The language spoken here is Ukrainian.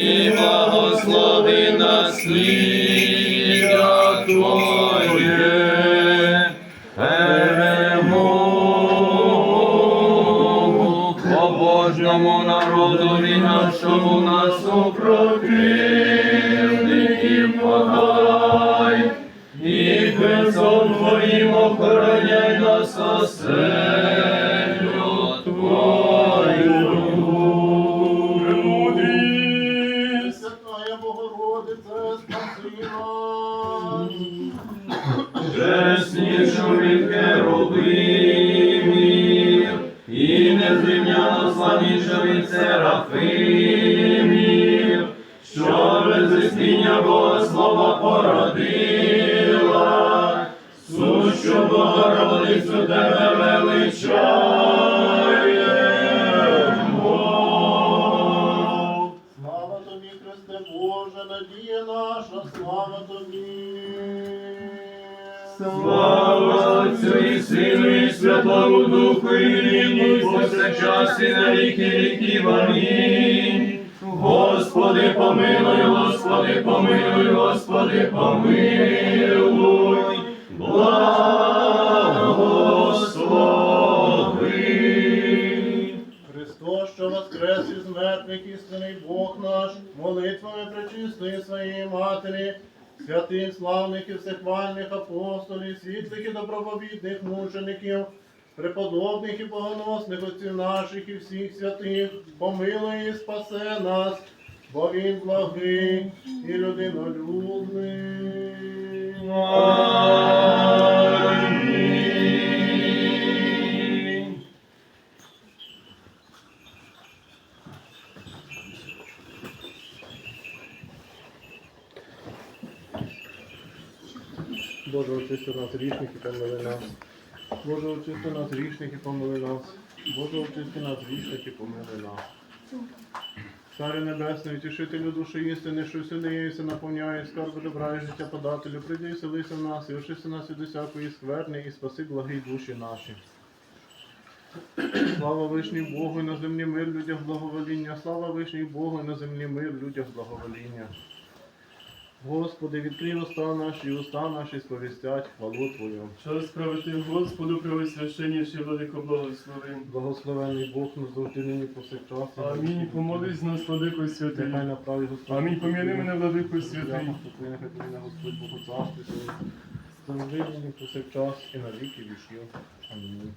і благослови насліддя Твоє. Перемогу побожному народові нашому нас супротивників подай, і безом Твоїм охороняй нас оселю нас. Чеснішу від херовимів, і незрівняно славніша від серафимів, що без Бога слова породила, сущу Богородицю тебе величаємо. Надія наша, слава тобі. Слава Отцю і Сину, і Святому Духу, і нині, і повсякчас, і на віки віків. Амінь. Господи, помилуй, Господи, помилуй, Господи, помилуй, воскрес із мертвих, істинний Бог наш, молитвами пречистої своєї Матері, святих, славних і всехвальних апостолів, світлих і доброповідних мучеників, преподобних і богоносних отців наших і всіх святих, помилуй і спасе нас, бо Він благий і людинолюбний. Боже, очисти нас грішних і помили нас. Боже, очисти нас грішних і помили нас. Боже, очисти нас грішних і помили нас. Царю Небесний, утішителю душі істини, що всюди є і наповняє, скарби добра і життя подателю, прийди і селися в нас, і очисти нас від усякої скверни, і спаси благі душі наші. Слава вишній Богу, і на землі мир людях благовоління, слава вишній Богу, і на землі мир людях благовоління. Господи, відкрий уста наші, уста наші сповістять хвалу Твою. Час справити Господу превосвященніший владико благослови. Благословений Бог нас завжди нині повсякчас. Амінь. Помолись нас, владико святий. Нехай направі Господь. Амінь. Поміни мене, владико святий. Нехай тобі на Господь Богу царстві. Завжди нині повсякчас і на віки віків. Амінь.